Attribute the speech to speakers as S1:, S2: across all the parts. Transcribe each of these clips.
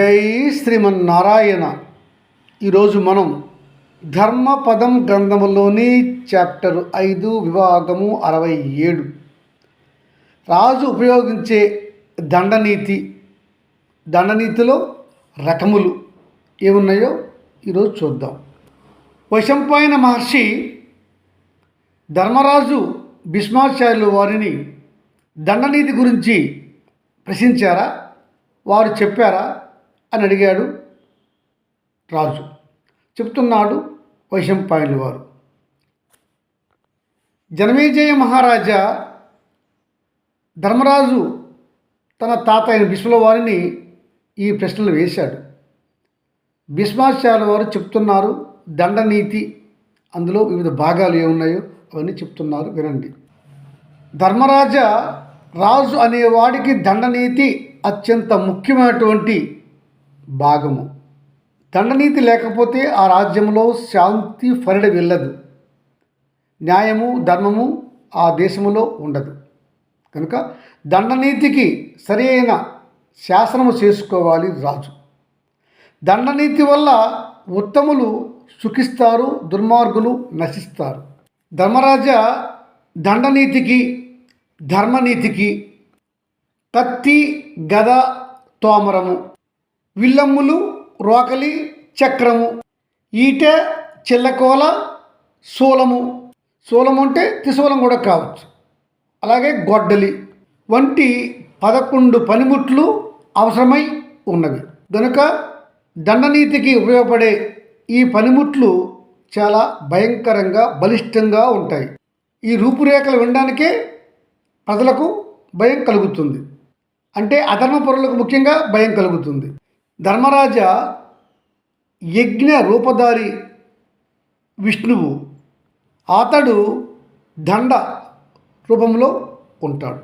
S1: జై శ్రీమన్నారాయణ. ఈరోజు మనం ధర్మపదం గ్రంథములోని చాప్టర్ ఐదు విభాగము అరవై ఏడు. రాజు ఉపయోగించే దండనీతి. దండనీతిలో రకములు ఏమున్నాయో ఈరోజు చూద్దాం. వైశంపాయన మహర్షి ధర్మరాజు భీష్మాచార్యులు వారిని దండనీతి గురించి ప్రశ్నించారా? వారు చెప్పారా? అని అడిగాడు రాజు. చెప్తున్నాడు వైశంపాయనుల వారు జనమేజయ మహారాజా ధర్మరాజు తన తాత అయిన భీష్ముల వారిని ఈ ప్రశ్నలు వేశాడు. భీష్మాచార్య వారు చెప్తున్నారు దండనీతి అందులో వివిధ భాగాలు ఏమున్నాయో అవన్నీ చెప్తున్నారు వినండి. ధర్మరాజ రాజు అనేవాడికి దండనీతి అత్యంత ముఖ్యమైనటువంటి భాగము. దండనీతి లేకపోతే ఆ రాజ్యంలో శాంతి ఫరిడ వెళ్ళదు. న్యాయము ధర్మము ఆ దేశములో ఉండదు. కనుక దండనీతికి సరైన శాసనము చేసుకోవాలి రాజు. దండనీతి వల్ల ఉత్తములు సుఖిస్తారు దుర్మార్గులు నశిస్తారు. ధర్మరాజ దండనీతికి ధర్మనీతికి కత్తి గద తోమరము విల్లమ్ములు రోకలి చక్రము. ఈట చిల్లకోల శూలము శూలము అంటే త్రిశూలం కూడా కావచ్చు. అలాగే గొడ్డలి. వంటి పదకొండు పనిముట్లు అవసరమై ఉన్నవి. కనుక దండనీతికి ఉపయోగపడే ఈ పనిముట్లు చాలా భయంకరంగా బలిష్టంగా ఉంటాయి. ఈ రూపురేఖలు వినడానికే ప్రజలకు భయం కలుగుతుంది. అంటే అధర్మ పరులకు ముఖ్యంగా భయం కలుగుతుంది. ధర్మరాజ యజ్ఞ రూపధారి విష్ణువు. అతడు దండ రూపంలో ఉంటాడు.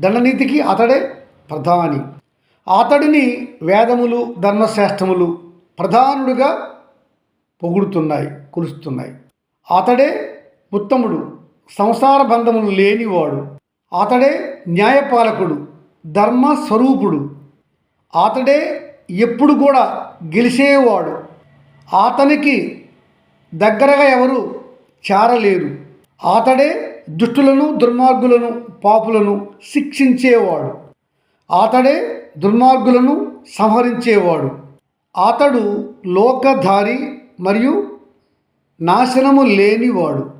S1: దండనీతికి అతడే ప్రధాని. అతడిని వేదములు ధర్మశాస్త్రములు ప్రధానుడుగా పొగుడుతున్నాయి కొలుస్తున్నాయి. అతడే ఉత్తముడు సంసార బంధములు లేనివాడు. అతడే న్యాయపాలకుడు ధర్మ స్వరూపుడు అతడే ఎప్పుడు కూడా గెలిచేవాడు. అతనికి దగ్గరగా ఎవరు చేరలేరు. అతడే దుష్టులను దుర్మార్గులను పాపులను శిక్షించేవాడు. అతడే దుర్మార్గులను సంహరించేవాడు. అతడు లోకధారి మరియు నాశనము లేనివాడు.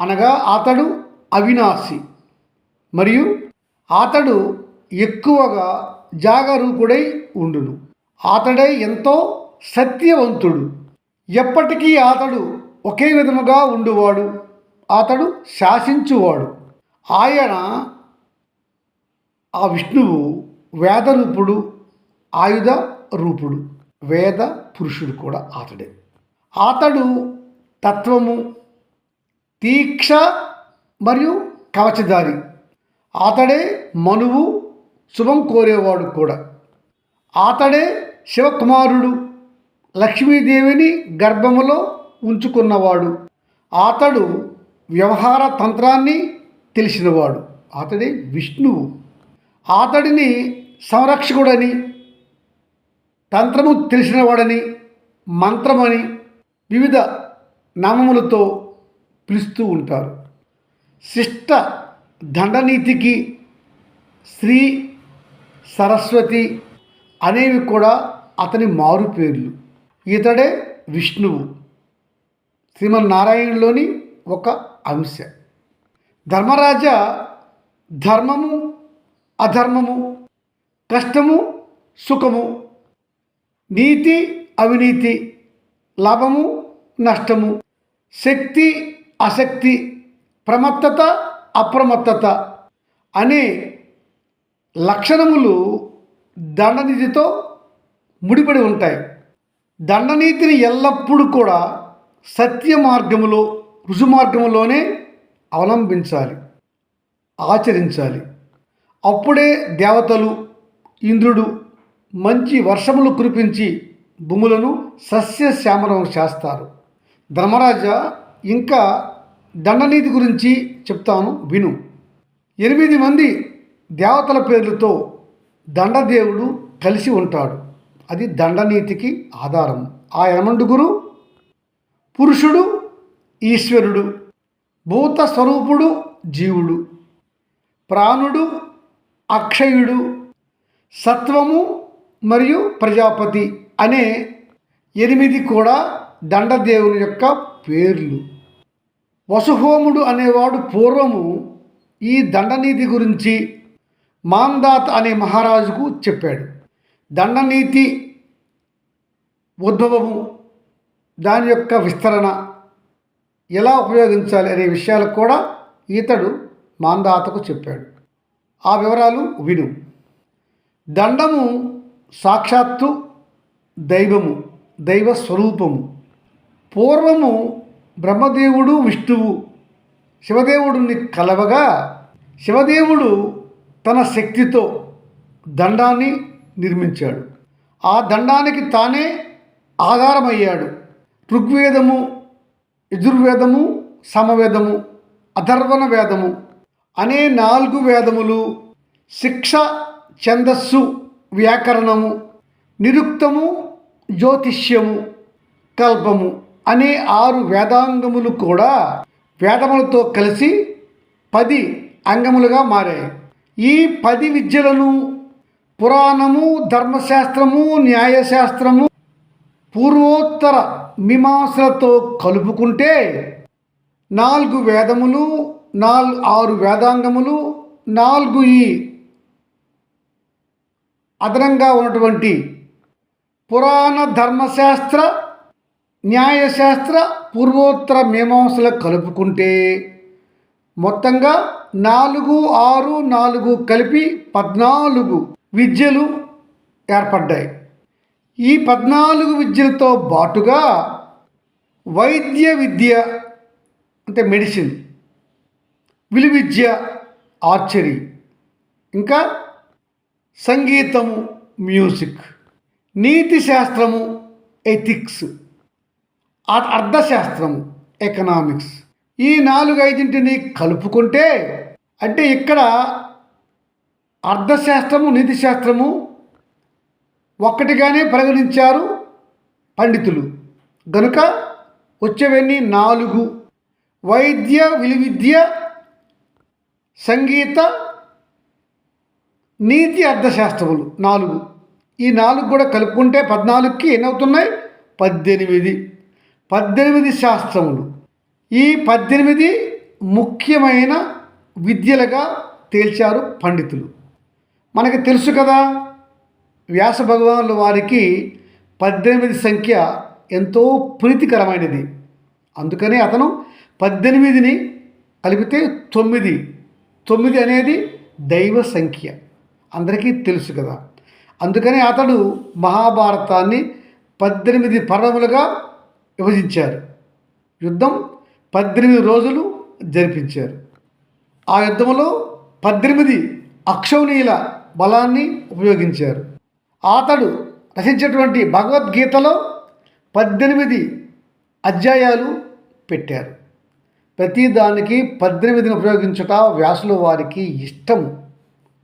S1: అనగా అతడు అవినాశి మరియు అతడు ఎక్కువగా జాగరూకుడై ఉండును. అతడే ఎంతో సత్యవంతుడు. ఎప్పటికీ అతడు ఒకే విధముగా ఉండువాడు. అతడు శాసించువాడు. ఆయన ఆ విష్ణువు వేదరూపుడు ఆయుధ రూపుడు వేద పురుషుడు కూడా అతడే. అతడు తత్వము తీక్ష మరియు కవచదారి అతడే మనువు శుభం కోరేవాడు కూడా. అతడే శివకుమారుడు లక్ష్మీదేవిని గర్భములో ఉంచుకున్నవాడు. అతడు వ్యవహార తంత్రాన్ని తెలిసినవాడు. అతడే విష్ణువు. అతడిని సంరక్షకుడని తంత్రము తెలిసినవాడని మంత్రమని వివిధ నామములతో పిలుస్తూ ఉంటారు. శిష్ట దండనీతికి శ్రీ సరస్వతి అనేవి కూడా అతని మారు పేర్లు. ఇతడే విష్ణువు. శ్రీమన్నారాయణలోని ఒక అంశ. ధర్మరాజ ధర్మము అధర్మము కష్టము సుఖము నీతి అవినీతి లాభము నష్టము శక్తి అశక్తి ప్రమత్తత అప్రమత్తత అనే లక్షణములు దండనిధితో ముడిపడి ఉంటాయి. దండనీతిని ఎల్లప్పుడూ కూడా సత్య మార్గములో రుజుమార్గములోనే అవలంబించాలి ఆచరించాలి. అప్పుడే దేవతలు ఇంద్రుడు మంచి వర్షములు కురిపించి భూములను సస్యశ్యామలం చేస్తారు. ధర్మరాజా ఇంకా దండనీతి గురించి చెప్తాను విను. ఎనిమిది మంది దేవతల పేర్లతో దండదేవుడు కలిసి ఉంటాడు. అది దండనీతికి ఆధారం. ఆ యమండుగురు పురుషుడు ఈశ్వరుడు భూత స్వరూపుడు జీవుడు ప్రాణుడు అక్షయుడు సత్వము మరియు ప్రజాపతి అనే ఎనిమిది కూడా దండదేవుని యొక్క పేర్లు. వసుహోముడు అనేవాడు పూర్వము ఈ దండనీతి గురించి మాందాత్ అనే మహారాజుకు చెప్పాడు. దండనీతి ఉద్భవము దాని యొక్క విస్తరణ ఎలా ఉపయోగించాలి అనే విషయాలు కూడా ఈతడు మాందాతకు చెప్పాడు. ఆ వివరాలు విను. దండము సాక్షాత్తు దైవము దైవ స్వరూపము. పూర్వము బ్రహ్మదేవుడు విష్ణువు. శివదేవుడిని కలవగా శివదేవుడు తన శక్తితో దండాన్ని నిర్మించాడు. ఆ దండానికి తానే ఆధారమయ్యాడు. ఋగ్వేదము యజుర్వేదము సమవేదము అధర్వణ వేదము అనే నాలుగు వేదములు శిక్ష ఛందస్సు వ్యాకరణము నిరుక్తము జ్యోతిష్యము కల్పము అనే ఆరు వేదాంగములు కూడా వేదములతో కలిసి పది అంగములుగా మారాయి. ఈ పది విద్యలను పురాణము ధర్మశాస్త్రము న్యాయశాస్త్రము పూర్వోత్తర మీమాంసలతో కలుపుకుంటే నాలుగు వేదములు నాలుగు ఆరు వేదాంగములు నాలుగు ఈ అదనంగా ఉన్నటువంటి పురాణ ధర్మశాస్త్ర న్యాయశాస్త్ర పూర్వోత్తర మీమాంసలు కలుపుకుంటే మొత్తంగా నాలుగు ఆరు నాలుగు కలిపి పద్నాలుగు విద్యలు ఏర్పడ్డాయి. ఈ పద్నాలుగు విద్యలతో బాటుగా వైద్య విద్య అంటే మెడిసిన్ విలువిద్య ఆర్చరీ ఇంకా సంగీతము మ్యూజిక్ నీతి శాస్త్రము ఎథిక్స్ అర్థశాస్త్రము ఎకనామిక్స్ ఈ నాలుగు ఐదింటిని కలుపుకుంటే అంటే ఇక్కడ అర్థశాస్త్రము నీతి శాస్త్రము ఒక్కటిగానే పరిగణించారు పండితులు. గనుక వచ్చేవన్నీ నాలుగు. వైద్య విలువిద్య సంగీత నీతి అర్థశాస్త్రములు నాలుగు. ఈ నాలుగు కూడా కలుపుకుంటే పద్నాలుగుకి ఎన్నవుతున్నాయి పద్దెనిమిది. పద్దెనిమిది శాస్త్రములు. ఈ పద్దెనిమిది ముఖ్యమైన విద్యలుగా తేల్చారు పండితులు. మనకి తెలుసు కదా వ్యాస భగవానుల వారికి పద్దెనిమిది సంఖ్య ఎంతో ప్రీతికరమైనది. అందుకనే అతను పద్దెనిమిదిని కలిపితే తొమ్మిది. తొమ్మిది అనేది దైవ సంఖ్య. అందరికీ తెలుసు కదా. అందుకనే అతడు మహాభారతాన్ని పద్దెనిమిది పర్వములుగా విభజించారు. యుద్ధం పద్దెనిమిది రోజులు జరిపించారు. ఆ యుద్ధంలో పద్దెనిమిది అక్షౌనీయుల బలాన్ని ఉపయోగించారు. అతడు రచించినటువంటి భగవద్గీతలో పద్దెనిమిది అధ్యాయాలు పెట్టారు. ప్రతి దానికి పద్దెనిమిదిని ఉపయోగించుట వ్యాసుల వారికి ఇష్టం.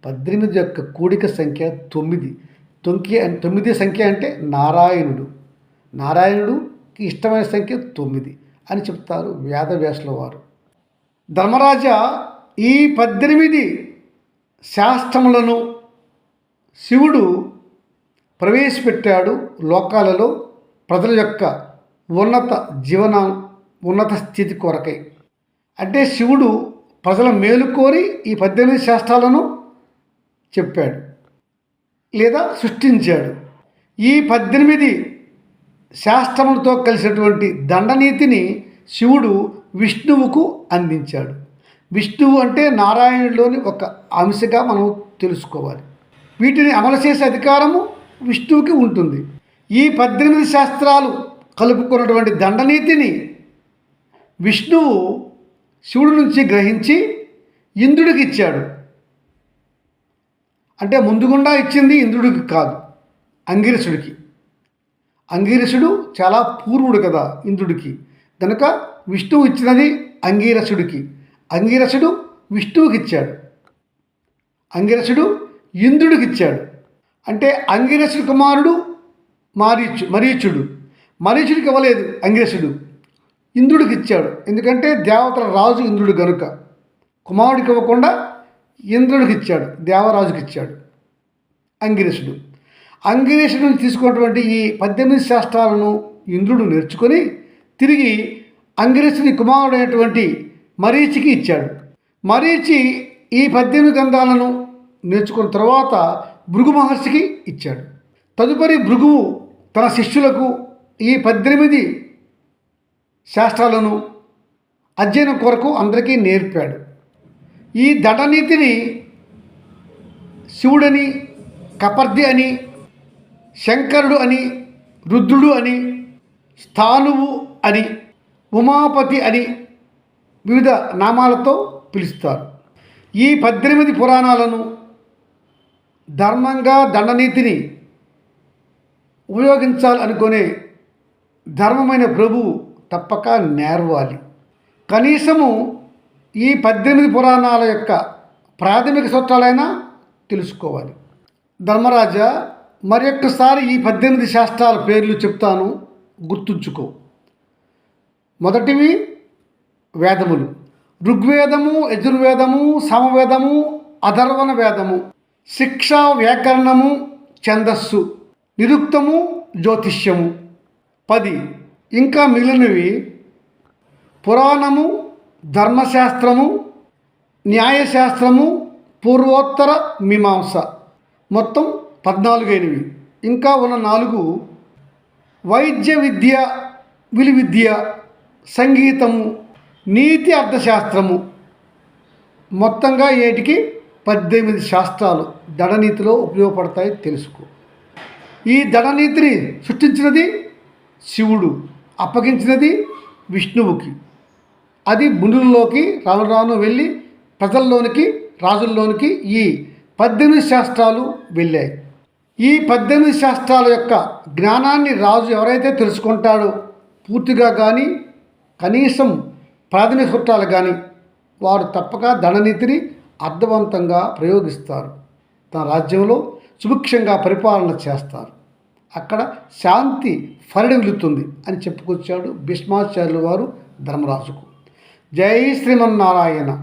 S1: పద్దెనిమిది యొక్క కూడిక సంఖ్య తొమ్మిది. తొంకి తొమ్మిది సంఖ్య అంటే నారాయణుడు. నారాయణుడుకి ఇష్టమైన సంఖ్య తొమ్మిది అని చెప్తారు వేదవ్యాసుల వారు. ధర్మరాజా ఈ పద్దెనిమిది శాస్త్రములను శివుడు ప్రవేశపెట్టాడు లోకాలలో ప్రజల యొక్క ఉన్నత జీవన ఉన్నత స్థితి కొరకై. అంటే శివుడు ప్రజల మేలు కోరి ఈ పద్దెనిమిది శాస్త్రాలను చెప్పాడు లేదా సృష్టించాడు. ఈ పద్దెనిమిది శాస్త్రములతో కలిసినటువంటి దండనీతిని శివుడు విష్ణువుకు అందించాడు. విష్ణువు అంటే నారాయణుడిలోని ఒక అంశగా మనం తెలుసుకోవాలి. వీటిని అమలు చేసే అధికారము విష్ణువుకి ఉంటుంది. ఈ పద్దెనిమిది శాస్త్రాలు కలుపుకున్నటువంటి దండనీతిని విష్ణువు శివుడి నుంచి గ్రహించి ఇంద్రుడికి ఇచ్చాడు. అంటే ముందుగుండా ఇచ్చింది ఇంద్రుడికి కాదు అంగిరసుడికి. అంగీరసుడు చాలా పూర్వుడు కదా ఇంద్రుడికి. కనుక విష్ణువు ఇచ్చినది అంగీరసుడికి. అంగీరసుడు విష్ణువుకి ఇచ్చాడు. అంగిరసుడు ఇంద్రుడికి ఇచ్చాడు అంటే అంగిరసుడి కుమారుడు మారీచు మరీచుడు. మరీచుడికి ఇవ్వలేదు అంగిరసుడు. ఇంద్రుడికి ఇచ్చాడు ఎందుకంటే దేవతల రాజు ఇంద్రుడు గనుక. కుమారుడికి ఇవ్వకుండా ఇంద్రుడికి ఇచ్చాడు దేవరాజుకి ఇచ్చాడు అంగిరసుడు. అంగిరసుడు తీసుకున్నటువంటి ఈ పద్దెనిమిది శాస్త్రాలను ఇంద్రుడు నేర్చుకొని తిరిగి అంగిరసుని కుమారుడైనటువంటి మరీచికి ఇచ్చాడు. మరీచి ఈ పద్దెనిమిది గ్రంథాలను నేర్చుకున్న తర్వాత భృగు మహర్షికి ఇచ్చాడు. తదుపరి భృగువు తన శిష్యులకు ఈ పద్దెనిమిది శాస్త్రాలను అధ్యయనం కొరకు అందరికీ నేర్పాడు. ఈ దటనీతిని శివుడని కపర్ది అని శంకరుడు అని రుద్రుడు అని స్థానువు అని ఉమాపతి అని వివిధ నామాలతో పిలుస్తారు. ఈ పద్దెనిమిది పురాణాలను ధర్మంగా దండనీతిని ఉపయోగించాలనుకునే ధర్మమైన ప్రభువు తప్పక నేర్వాలి. కనీసము ఈ పద్దెనిమిది పురాణాల యొక్క ప్రాథమిక సూత్రాలైనా తెలుసుకోవాలి. ధర్మరాజా మరి ఒక్కసారి ఈ పద్దెనిమిది శాస్త్రాల పేర్లు చెప్తాను గుర్తుంచుకో. మొదటివి వేదములు. ఋగ్వేదము యజుర్వేదము సమవేదము అధర్వణ వేదము. శిక్ష వ్యాకరణము ఛందస్సు నిరుక్తము జ్యోతిష్యము. పది. ఇంకా మిగిలినవి పురాణము ధర్మశాస్త్రము న్యాయశాస్త్రము పూర్వోత్తర మీమాంస. మొత్తం పద్నాలుగైనవి. ఇంకా ఉన్న నాలుగు వైద్య విద్య విలువిద్య సంగీతము నీతి అర్థశాస్త్రము. మొత్తంగా ఏటికి పద్దెనిమిది శాస్త్రాలు దడనీతిలో ఉపయోగపడతాయి తెలుసుకో. ఈ దడనీతిని సృష్టించినది శివుడు అప్పగించినది విష్ణువుకి. అది మునుల్లోకి రాను రాను వెళ్ళి ప్రజల్లోనికి రాజుల్లోనికి ఈ పద్దెనిమిది శాస్త్రాలు వెళ్ళాయి. ఈ పద్దెనిమిది శాస్త్రాల యొక్క జ్ఞానాన్ని రాజు ఎవరైతే తెలుసుకుంటాడో పూర్తిగా కానీ కనీసం ప్రాథమిక సూత్రాలు కానీ వారు తప్పక దండనీతిని అర్థవంతంగా ప్రయోగిస్తారు. తన రాజ్యంలో సుభిక్షంగా పరిపాలన చేస్తారు. అక్కడ శాంతి ఫలిడవిలుతుంది అని చెప్పుకొచ్చాడు భీష్మాచార్యుల వారు ధర్మరాజుకు. జై శ్రీమన్నారాయణ.